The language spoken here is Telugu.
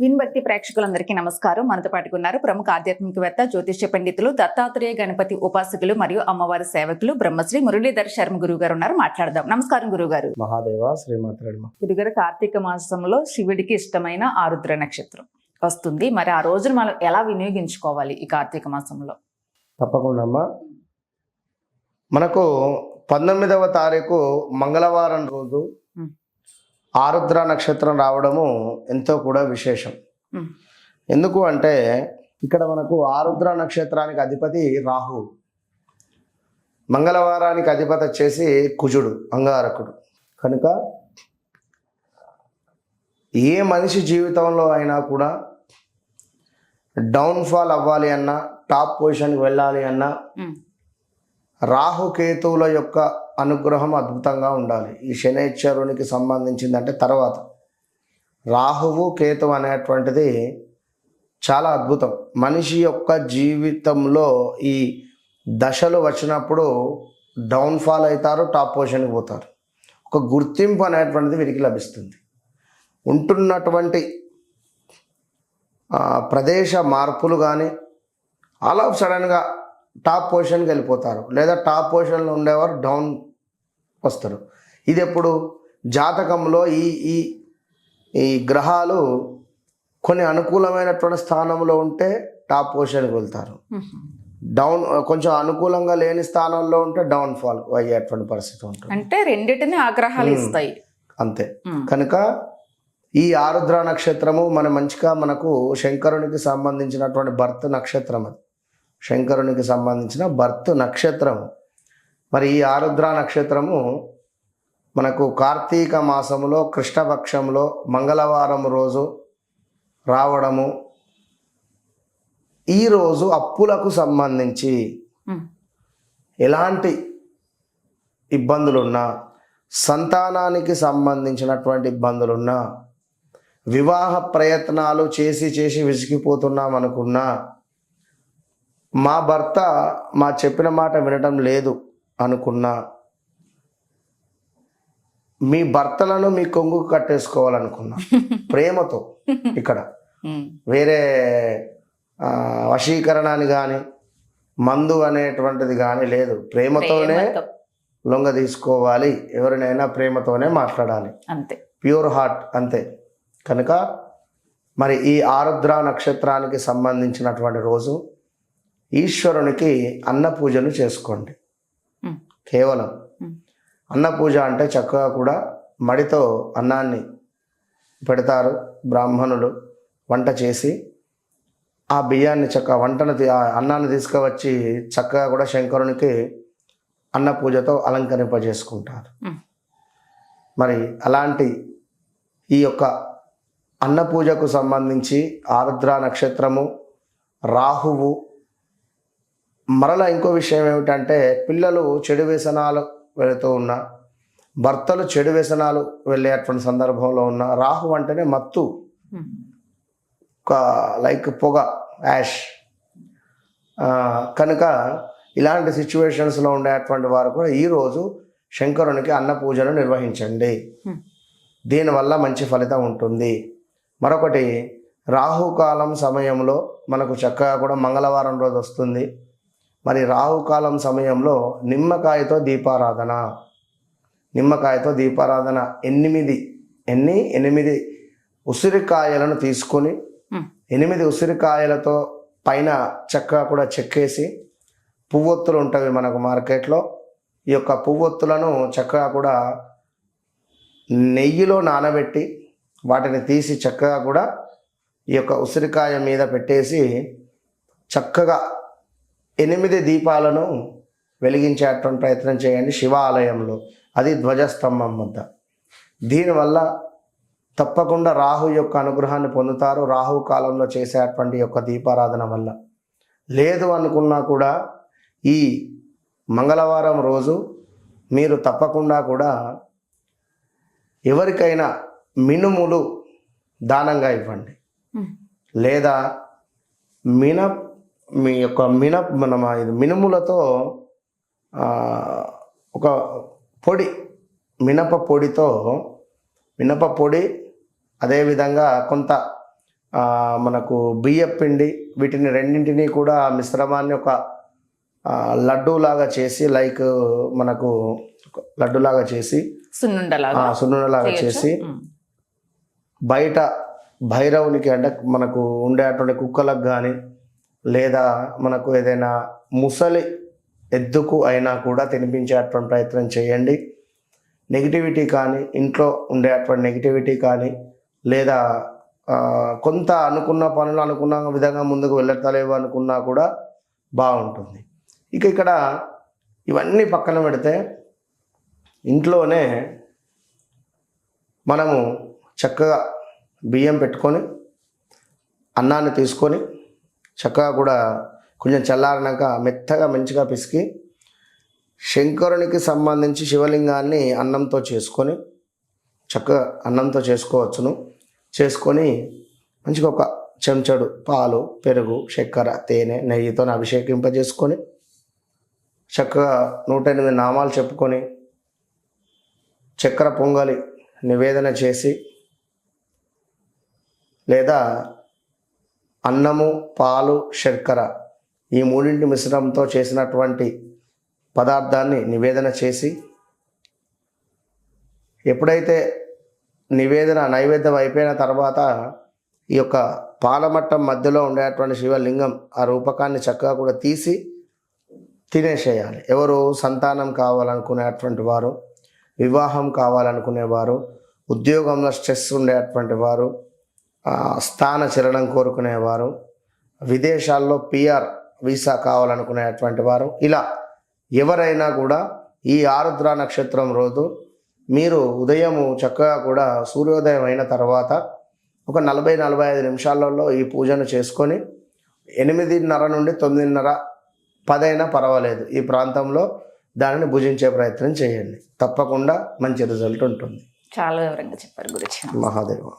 విన్బట్టి ప్రేక్షకులందరికీ నమస్కారం. మనతో పాటుకున్నారు ప్రముఖ ఆధ్యాత్మికవేత్త జ్యోతిష్య పండితులు దత్తాత్రేయ గణపతి ఉపాసకులు మరియు అమ్మవారి సేవకులు బ్రహ్మశ్రీ మురళీధర్ శర్మ గురువు గారు ఉన్నారు. మాట్లాడదాం. నమస్కారం గురుగారు మహాదేవ శ్రీమాత్రమ గురుగారు కార్తీక మాసంలో శివుడికి ఇష్టమైన ఆరుద్ర నక్షత్రం వస్తుంది. మరి ఆ రోజును మనం ఎలా వినియోగించుకోవాలి ఈ కార్తీక మాసంలో? తప్పకుండా అమ్మా మనకు పంతొమ్మిదవ తారీఖు మంగళవారం రోజు. ఆరుద్ర నక్షత్రం రావడము ఎంతో కూడా విశేషం. ఎందుకు అంటే ఇక్కడ మనకు ఆరుద్ర నక్షత్రానికి అధిపతి రాహు. మంగళవారానికి అధిపతి వచ్చేసి కుజుడు అంగారకుడు. కనుక ఏ మనిషి జీవితంలో అయినా కూడా డౌన్ఫాల్ అవ్వాలి అన్నా టాప్ పొజిషన్కి వెళ్ళాలి అన్నా రాహుకేతువుల యొక్క అనుగ్రహం అద్భుతంగా ఉండాలి. ఈ శనేశ్వరునికి సంబంధించిందంటే తర్వాత. రాహువు కేతు అనేటువంటిది చాలా అద్భుతం. మనిషి యొక్క జీవితంలో ఈ దశలు వచ్చినప్పుడు డౌన్ఫాల్ అవుతారు టాప్ పొజిషన్కి పోతారు. ఒక గుర్తింపు అనేటువంటిది వీరికి లభిస్తుంది. ఉంటున్నటువంటి ప్రదేశ మార్పులు కానీ ఆల్ ఆఫ్ సడన్గా టాప్ పొజిషన్కి వెళ్ళిపోతారు. లేదా టాప్ పొజిషన్లో ఉండేవారు డౌన్ వస్తారు. ఇది ఎప్పుడు? జాతకంలో ఈ ఈ ఈ గ్రహాలు కొన్ని అనుకూలమైనటువంటి స్థానంలో ఉంటే టాప్ పొజిషన్కి వెళ్తారు. డౌన్ కొంచెం అనుకూలంగా లేని స్థానంలో ఉంటే డౌన్ ఫాల్ అయ్యేటువంటి పరిస్థితి ఉంటుంది. అంటే రెండింటిని ఆగ్రహాలు ఇస్తాయి. అంతే. కనుక ఈ ఆరుద్ర నక్షత్రము మన మంచిగా మనకు శంకరునికి సంబంధించినటువంటి భర్త నక్షత్రం అది. శంకరునికి సంబంధించిన భర్త నక్షత్రము. మరి ఈ ఆరుద్ర నక్షత్రము మనకు కార్తీక మాసములో కృష్ణపక్షంలో మంగళవారం రోజు రావడము. ఈరోజు అప్పులకు సంబంధించి ఎలాంటి ఇబ్బందులున్నా సంతానానికి సంబంధించినటువంటి ఇబ్బందులున్నా వివాహ ప్రయత్నాలు చేసి చేసి విసిగిపోతున్నాం అనుకున్నా మా భర్త మా చెప్పిన మాట వినటం లేదు అనుకున్నా. మీ భర్తలను మీ కొంగు కట్టేసుకోవాలనుకున్నా. ప్రేమతో ఇక్కడ. వేరే వశీకరణాన్ని కానీ మందు అనేటువంటిది కానీ లేదు. ప్రేమతోనే ప్రేమతో. లొంగ తీసుకోవాలి. ఎవరినైనా ప్రేమతోనే మాట్లాడాలి. అంతే. ప్యూర్ హార్ట్ అంతే. కనుక మరి ఈ ఆరుద్ర నక్షత్రానికి సంబంధించినటువంటి రోజు ఈశ్వరునికి అన్న పూజను చేసుకోండి కేవలం అన్న పూజ అంటే చక్కగా కూడా మడితో అన్నాన్ని పెడతారు బ్రాహ్మణులు వంట చేసి ఆ బియ్యాన్ని చక్క వంటను అన్నాన్ని తీసుకువచ్చి చక్కగా కూడా శంకరునికి అన్న పూజతో అలంకరింపజేసుకుంటారు మరి అలాంటి ఈ యొక్క అన్న పూజకు సంబంధించి ఆరుద్ర నక్షత్రము రాహువు మరలా ఇంకో విషయం ఏమిటంటే పిల్లలు చెడు వ్యసనాలు వెళుతూ ఉన్న భర్తలు చెడు వ్యసనాలు వెళ్ళేటువంటి సందర్భంలో ఉన్న రాహు అంటేనే మత్తు. ఒక లైక్ పొగ యాష్. కనుక ఇలాంటి సిచ్యువేషన్స్లో ఉండేటువంటి వారు కూడా ఈరోజు శంకరునికి అన్న పూజను నిర్వహించండి. దీనివల్ల మంచి ఫలితం ఉంటుంది. మరొకటి రాహుకాలం సమయంలో మనకు చక్కగా కూడా మంగళవారం రోజు వస్తుంది. మరి రాహుకాలం సమయంలో నిమ్మకాయతో దీపారాధన. నిమ్మకాయతో దీపారాధన ఎనిమిది ఎన్ని? ఎనిమిది ఉసిరికాయలను తీసుకొని ఎనిమిది ఉసిరికాయలతో పైన చక్కగా కూడా చెక్కేసి పువ్వొత్తులు ఉంటవి మనకు మార్కెట్లో. ఈ యొక్క పువ్వొత్తులను చక్కగా కూడా నెయ్యిలో నానబెట్టి వాటిని తీసి చక్కగా కూడా ఈ యొక్క ఉసిరికాయ మీద పెట్టేసి చక్కగా ఎనిమిది దీపాలను వెలిగించేటువంటి ప్రయత్నం చేయండి శివాలయంలో. అది ధ్వజస్తంభం వద్ద. దీనివల్ల తప్పకుండా రాహు యొక్క అనుగ్రహాన్ని పొందుతారు. రాహు కాలంలో చేసేటువంటి యొక్క దీపారాధన వల్ల. లేదు అనుకున్నా కూడా ఈ మంగళవారం రోజు మీరు తప్పకుండా కూడా ఎవరికైనా మినుములు దానంగా ఇవ్వండి. లేదా మిన మీ యొక్క మిన మన ఇది మినుములతో ఒక పొడి మినప పొడితో మినప పొడి అదేవిధంగా కొంత మనకు బియ్య పిండి వీటిని రెండింటినీ కూడా మిశ్రమాన్ని ఒక లడ్డూలాగా చేసి లైక్ మనకు లడ్డూలాగా చేసి సున్నుండలాగా ఆ, సున్నుండలాగా? చేసి. బయట భైరవునికి అంటే మనకు ఉండేటువంటి కుక్కలకు కానీ లేదా మనకు ఏదైనా ముసలి ఎద్దుకు అయినా కూడా తినిపించేటువంటి ప్రయత్నం చేయండి. నెగిటివిటీ కానీ ఇంట్లో ఉండేటువంటి నెగిటివిటీ కానీ లేదా కొంత అనుకున్న పనులు అనుకున్న విధంగా ముందుకు వెళ్ళతలేవు అనుకున్నా కూడా బాగుంటుంది. ఇక ఇక్కడ ఇవన్నీ పక్కన పెడితే ఇంట్లోనే మనము చక్కగా బియ్యం పెట్టుకొని అన్నాన్ని తీసుకొని చక్కగా కూడా కొంచెం చల్లారినాక మెత్తగా మంచిగా పిసికి శంకరునికి సంబంధించి శివలింగాన్ని అన్నంతో చేసుకొని చక్కగా అన్నంతో చేసుకోవచ్చును. చేసుకొని మంచిగా ఒక చెంచడు పాలు పెరుగు చక్కెర తేనె నెయ్యితో అభిషేకింపజేసుకొని చక్కగా నూట ఎనిమిది నామాలు చెప్పుకొని చక్కెర పొంగలి నివేదన చేసి లేదా అన్నము పాలు శర్కర ఈ మూడింటి మిశ్రమంతో చేసినటువంటి పదార్థాన్ని నివేదన చేసి ఎప్పుడైతే నివేదన నైవేద్యం అయిపోయిన తర్వాత ఈ యొక్క పాలమట్టం మధ్యలో ఉండేటువంటి శివలింగం ఆ రూపకాన్ని చక్కగా కూడా తీసి తినేసేయాలి ఎవరు సంతానం కావాలనుకునేటువంటి వారు వివాహం కావాలనుకునేవారు ఉద్యోగంలో స్ట్రెస్ ఉండేటువంటి వారు స్థాన చలనం కోరుకునేవారు. విదేశాల్లో పిఆర్ వీసా కావాలనుకునేటువంటి వారు. ఇలా ఎవరైనా కూడా ఈ ఆరుద్ర నక్షత్రం రోజు మీరు ఉదయము చక్కగా కూడా సూర్యోదయం అయిన తర్వాత ఒక నలభై నలభై ఐదు నిమిషాలలో ఈ పూజను చేసుకొని ఎనిమిదిన్నర నుండి తొమ్మిదిన్నర పదైనా పర్వాలేదు. ఈ ప్రాంతంలో దానిని భుజించే ప్రయత్నం చేయండి. తప్పకుండా మంచి రిజల్ట్ ఉంటుంది. చాలా వివరంగా చెప్పారు గురించి మహాదేవ.